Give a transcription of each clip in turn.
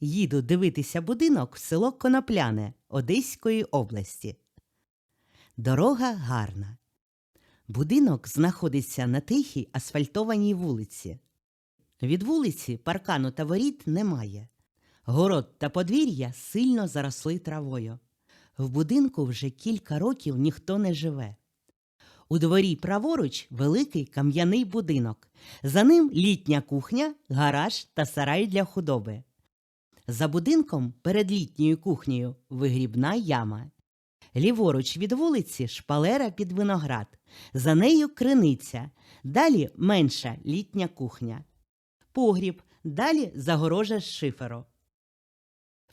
Їду дивитися будинок в село Конопляне Одеської області. Дорога гарна. Будинок знаходиться на тихій асфальтованій вулиці. Від вулиці паркану та воріт немає. Город та подвір'я сильно заросли травою. В будинку вже кілька років ніхто не живе. У дворі праворуч великий кам'яний будинок. За ним літня кухня, гараж та сарай для худоби. За будинком перед літньою кухнею вигрібна яма. Ліворуч від вулиці шпалера під виноград. За нею криниця. Далі менша літня кухня. Погріб, далі загорожа з шиферу.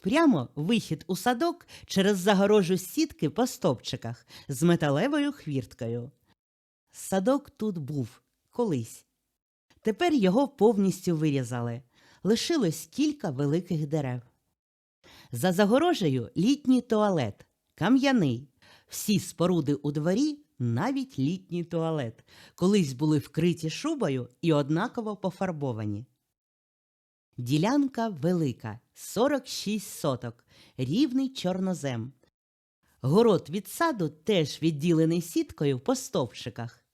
Прямо вихід у садок через загорожу сітки по стовпчиках з металевою хвірткою. Садок тут був колись. Тепер його повністю вирізали. Лишилось кілька великих дерев. За загорожею літній туалет, кам'яний. Всі споруди у дворі, навіть літній туалет, колись були вкриті шубою і однаково пофарбовані. Ділянка велика 46 соток, рівний чорнозем. Город від саду теж відділений сіткою по стовпчиках.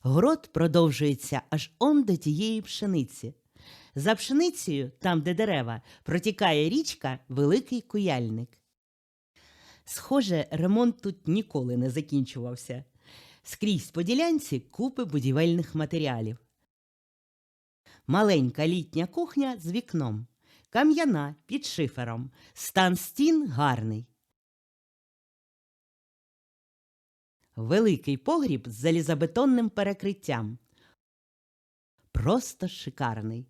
Город продовжується аж он до тієї пшениці. За пшеницею, там, де дерева, протікає річка Великий Куяльник. Схоже, ремонт тут ніколи не закінчувався. Скрізь по ділянці купи будівельних матеріалів. Маленька літня кухня з вікном, кам'яна під шифером, стан стін гарний. Великий погріб з залізобетонним перекриттям. Просто шикарний.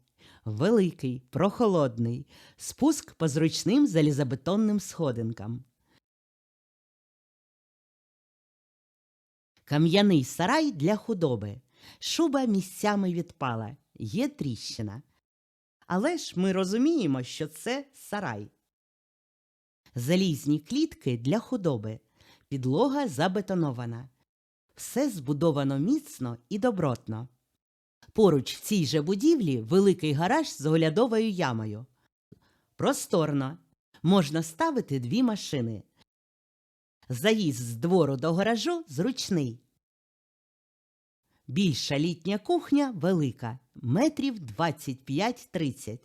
Великий, прохолодний, спуск по зручним залізобетонним сходинкам. Кам'яний сарай для худоби. Шуба місцями відпала, є тріщина. Але ж ми розуміємо, що це сарай. Залізні клітки для худоби. Підлога забетонована. Все збудовано міцно і добротно. Поруч в цій же будівлі великий гараж з оглядовою ямою. Просторно. Можна ставити дві машини. Заїзд з двору до гаражу зручний. Більша літня кухня велика, метрів 25-30.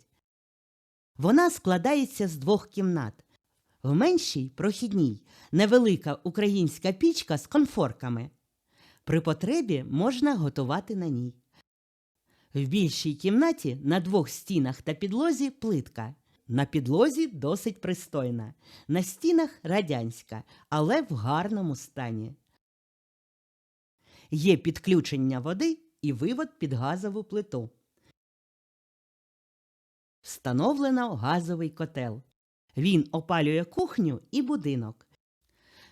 Вона складається з двох кімнат. В меншій прохідній невелика українська пічка з конфорками. При потребі можна готувати на ній. В більшій кімнаті на двох стінах та підлозі плитка. На підлозі досить пристойна, на стінах радянська, але в гарному стані. Є підключення води і вивод під газову плиту. Встановлено газовий котел. Він опалює кухню і будинок.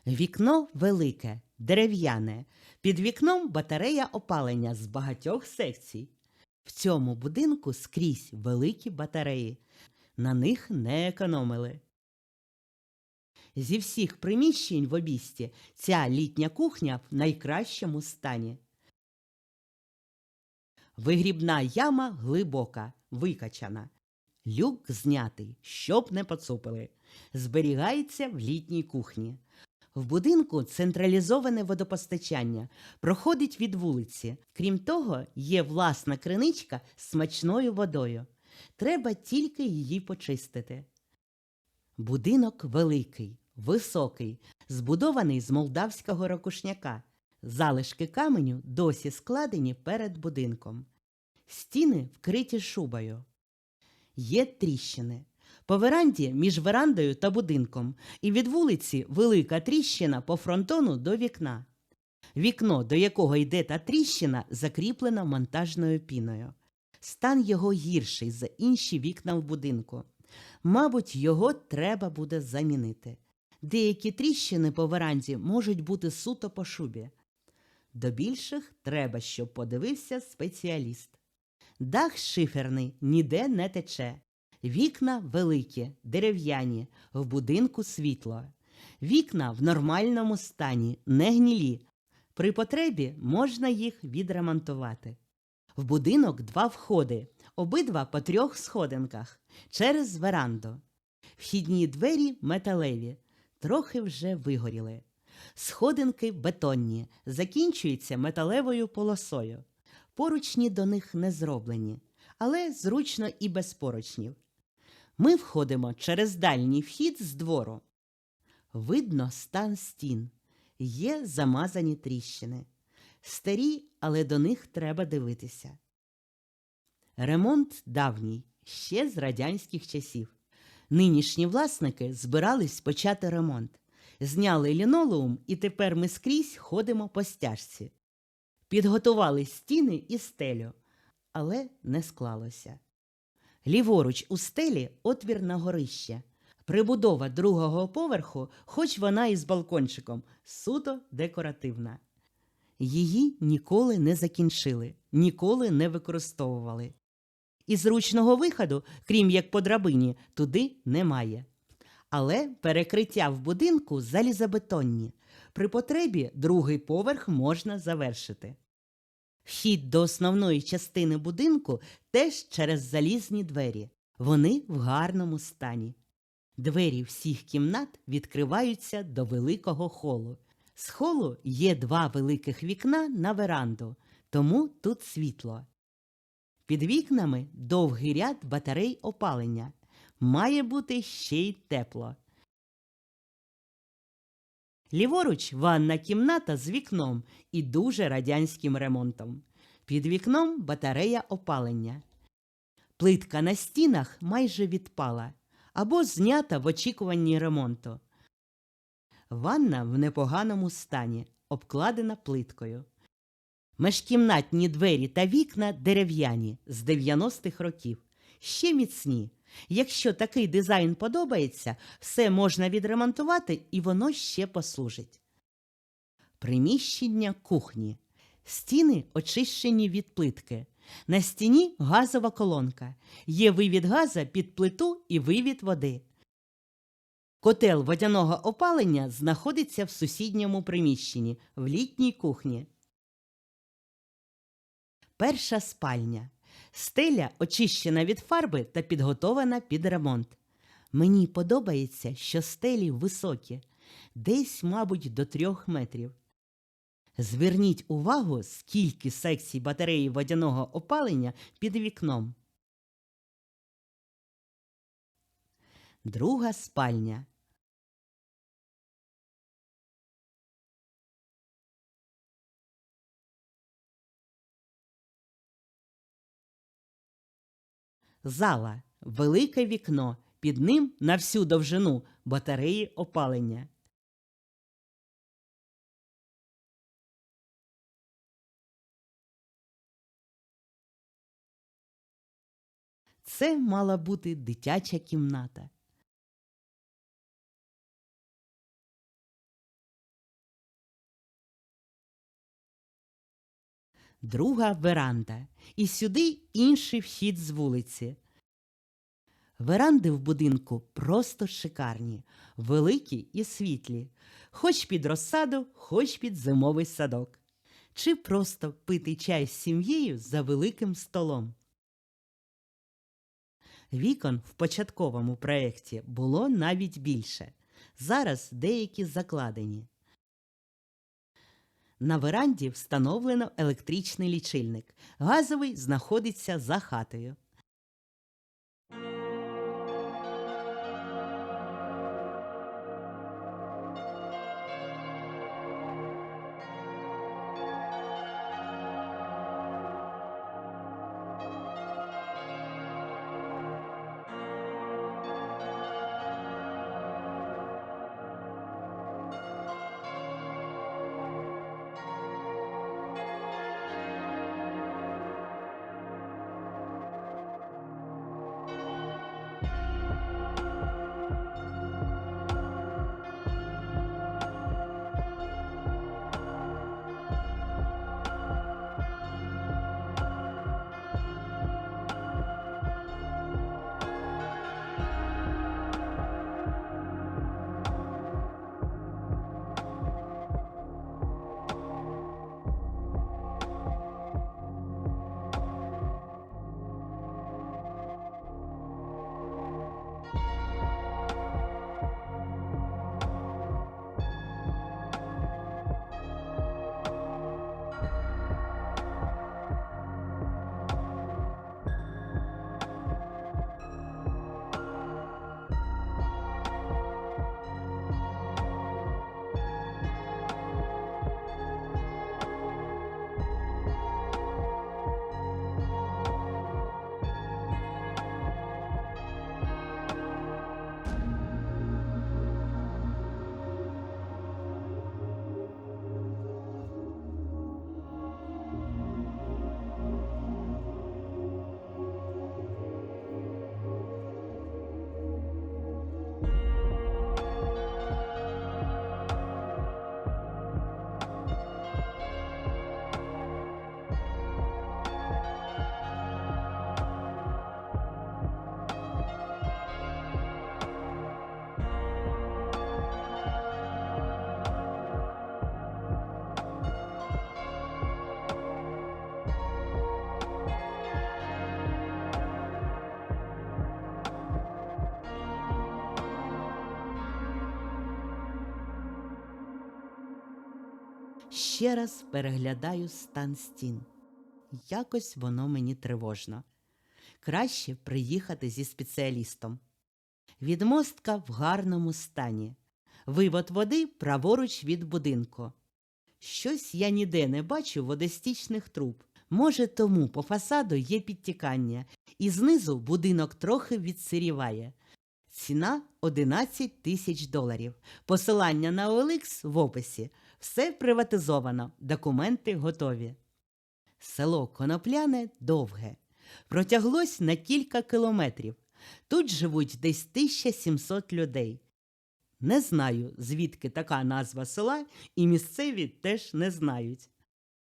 Вікно велике, дерев'яне. Під вікном батарея опалення з багатьох секцій. В цьому будинку скрізь великі батареї. На них не економили. Зі всіх приміщень в обісті ця літня кухня в найкращому стані. Вигрібна яма глибока, викачана. Люк знятий, щоб не поцупили. Зберігається в літній кухні. В будинку централізоване водопостачання, проходить від вулиці. Крім того, є власна криничка з смачною водою. Треба тільки її почистити. Будинок великий, високий, збудований з молдавського ракушняка. Залишки каменю досі складені перед будинком. Стіни вкриті шубою. Є тріщини. По веранді між верандою та будинком, і від вулиці велика тріщина по фронтону до вікна. Вікно, до якого йде та тріщина, закріплено монтажною піною. Стан його гірший за інші вікна в будинку. Мабуть, його треба буде замінити. Деякі тріщини по веранді можуть бути суто по шубі. До більших треба, щоб подивився спеціаліст. Дах шиферний ніде не тече. Вікна великі, дерев'яні, в будинку світло. Вікна в нормальному стані, не гнілі. При потребі можна їх відремонтувати. В будинок два входи, обидва по трьох сходинках, через веранду. Вхідні двері металеві, трохи вже вигоріли. Сходинки бетонні, закінчуються металевою полосою. Поручні до них не зроблені, але зручно і без поручнів. Ми входимо через дальній вхід з двору. Видно стан стін. Є замазані тріщини. Старі, але до них треба дивитися. Ремонт давній, ще з радянських часів. Нинішні власники збирались почати ремонт. Зняли лінолеум, і тепер ми скрізь ходимо по стяжці. Підготували стіни і стелю, але не склалося. Ліворуч у стелі отвір на горище. Прибудова другого поверху, хоч вона і з балкончиком, суто декоративна. Її ніколи не закінчили, ніколи не використовували. І зручного виходу, крім як по драбині, туди немає. Але перекриття в будинку залізобетонні. При потребі другий поверх можна завершити. Вхід до основної частини будинку теж через залізні двері. Вони в гарному стані. Двері всіх кімнат відкриваються до великого холу. З холу є два великих вікна на веранду, тому тут світло. Під вікнами довгий ряд батарей опалення. Має бути ще й тепло. Ліворуч ванна кімната з вікном і дуже радянським ремонтом. Під вікном батарея опалення. Плитка на стінах майже відпала або знята в очікуванні ремонту. Ванна в непоганому стані, обкладена плиткою. Межкімнатні двері та вікна дерев'яні з 90-х років, ще міцні. Якщо такий дизайн подобається, все можна відремонтувати і воно ще послужить. Приміщення кухні. Стіни очищені від плитки. На стіні газова колонка. Є вивід газа під плиту і вивід води. Котел водяного опалення знаходиться в сусідньому приміщенні в літній кухні. Перша спальня. Стеля очищена від фарби та підготована під ремонт. Мені подобається, що стелі високі, десь, мабуть, до трьох метрів. Зверніть увагу, скільки секцій батареї водяного опалення під вікном. Друга спальня. Зала. Велике вікно. Під ним на всю довжину батареї опалення. Це мала бути дитяча кімната. Друга веранда. І сюди інший вхід з вулиці. Веранди в будинку просто шикарні, великі і світлі, хоч під розсаду, хоч під зимовий садок. Чи просто пити чай з сім'єю за великим столом. Вікон в початковому проєкті було навіть більше. Зараз деякі закладені. На веранді встановлено електричний лічильник. Газовий знаходиться за хатою. Ще раз переглядаю стан стін. Якось воно мені тривожно. Краще приїхати зі спеціалістом. Відмостка в гарному стані. Вивод води праворуч від будинку. Щось я ніде не бачу водостічних труб. Може, тому по фасаду є підтікання, і знизу будинок трохи відсиріває. Ціна 11 тисяч доларів. Посилання на OLX в описі. Все приватизовано, документи готові. Село Конопляне довге. Протяглось на кілька кілометрів. Тут живуть десь 1700 людей. Не знаю, звідки така назва села, і місцеві теж не знають.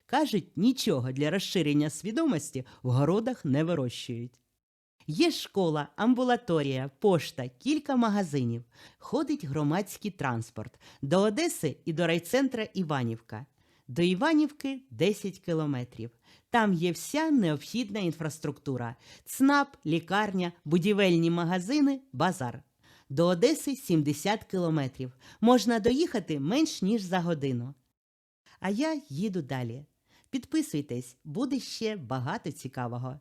Кажуть, нічого для розширення свідомості в городах не вирощують. Є школа, амбулаторія, пошта, кілька магазинів. Ходить громадський транспорт до Одеси і до райцентра Іванівка. До Іванівки 10 кілометрів. Там є вся необхідна інфраструктура: ЦНАП, лікарня, будівельні магазини, базар. До Одеси 70 кілометрів. Можна доїхати менш ніж за годину. А я їду далі. Підписуйтесь, буде ще багато цікавого.